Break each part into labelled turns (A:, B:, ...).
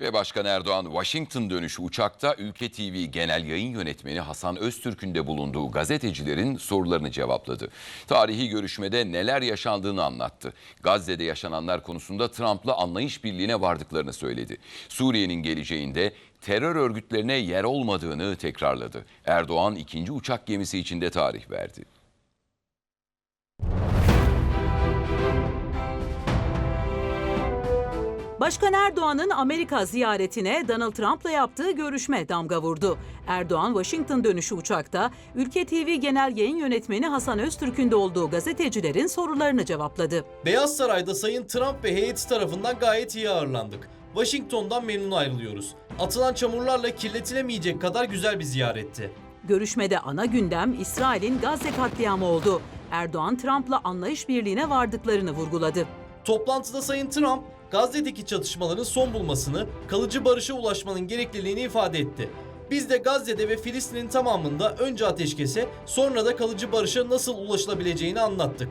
A: Ve Başkan Erdoğan Washington dönüşü uçakta Ülke TV Genel Yayın Yönetmeni Hasan Öztürk'ün de bulunduğu gazetecilerin sorularını cevapladı. Tarihi görüşmede neler yaşandığını anlattı. Gazze'de yaşananlar konusunda Trump'la anlayış birliğine vardıklarını söyledi. Suriye'nin geleceğinde terör örgütlerine yer olmadığını tekrarladı. Erdoğan ikinci uçak gemisi için de tarih verdi.
B: Başkan Erdoğan'ın Amerika ziyaretine Donald Trump'la yaptığı görüşme damga vurdu. Erdoğan Washington dönüşü uçakta Ülke TV Genel Yayın Yönetmeni Hasan Öztürk'ün de olduğu gazetecilerin sorularını cevapladı.
C: Beyaz Saray'da Sayın Trump ve heyeti tarafından gayet iyi ağırlandık. Washington'dan memnun ayrılıyoruz. Atılan çamurlarla kirletilemeyecek kadar güzel bir ziyaretti.
B: Görüşmede ana gündem İsrail'in Gazze katliamı oldu. Erdoğan Trump'la anlayış birliğine vardıklarını vurguladı.
C: Toplantıda Sayın Trump, Gazze'deki çatışmaların son bulmasını, kalıcı barışa ulaşmanın gerekliliğini ifade etti. Biz de Gazze'de ve Filistin'in tamamında önce ateşkese, sonra da kalıcı barışa nasıl ulaşılabileceğini anlattık.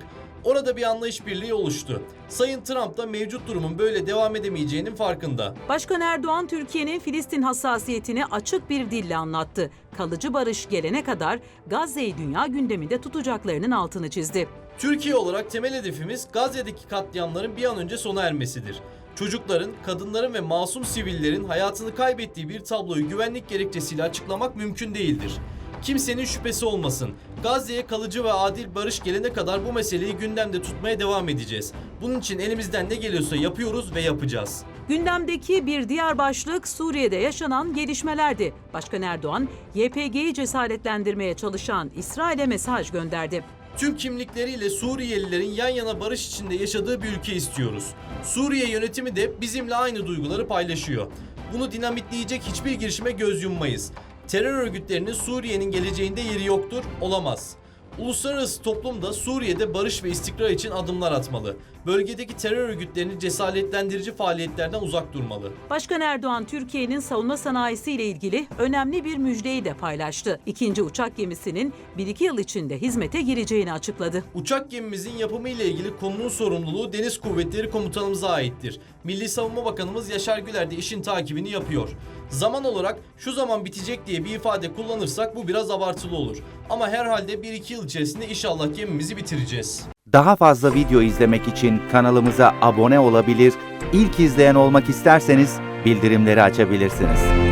C: Orada bir anlayış birliği oluştu. Sayın Trump da mevcut durumun böyle devam edemeyeceğinin farkında.
B: Başkan Erdoğan Türkiye'nin Filistin hassasiyetini açık bir dille anlattı. Kalıcı barış gelene kadar Gazze'yi dünya gündeminde tutacaklarının altını çizdi.
C: Türkiye olarak temel hedefimiz Gazze'deki katliamların bir an önce sona ermesidir. Çocukların, kadınların ve masum sivillerin hayatını kaybettiği bir tabloyu güvenlik gerekçesiyle açıklamak mümkün değildir. Kimsenin şüphesi olmasın. Gazze'ye kalıcı ve adil barış gelene kadar bu meseleyi gündemde tutmaya devam edeceğiz. Bunun için elimizden ne geliyorsa yapıyoruz ve yapacağız.
B: Gündemdeki bir diğer başlık Suriye'de yaşanan gelişmelerdi. Başkan Erdoğan, YPG'yi cesaretlendirmeye çalışan İsrail'e mesaj gönderdi.
C: Tüm kimlikleriyle Suriyelilerin yan yana barış içinde yaşadığı bir ülke istiyoruz. Suriye yönetimi de bizimle aynı duyguları paylaşıyor. Bunu dinamitleyecek hiçbir girişime göz yummayız. Terör örgütlerinin Suriye'nin geleceğinde yeri yoktur, olamaz. Uluslararası toplum da Suriye'de barış ve istikrar için adımlar atmalı. Bölgedeki terör örgütlerini cesaretlendirici faaliyetlerden uzak durmalı.
B: Başkan Erdoğan Türkiye'nin savunma sanayisi ile ilgili önemli bir müjdeyi de paylaştı. İkinci uçak gemisinin 1-2 yıl içinde hizmete gireceğini açıkladı.
C: Uçak gemimizin yapımı ile ilgili konunun sorumluluğu Deniz Kuvvetleri Komutanımıza aittir. Milli Savunma Bakanımız Yaşar Güler de işin takibini yapıyor. Zaman olarak şu zaman bitecek diye bir ifade kullanırsak bu biraz abartılı olur. Ama herhalde 1-2 yıl içerisinde inşallah gemimizi bitireceğiz.
D: Daha fazla video izlemek için kanalımıza abone olabilir, ilk izleyen olmak isterseniz bildirimleri açabilirsiniz.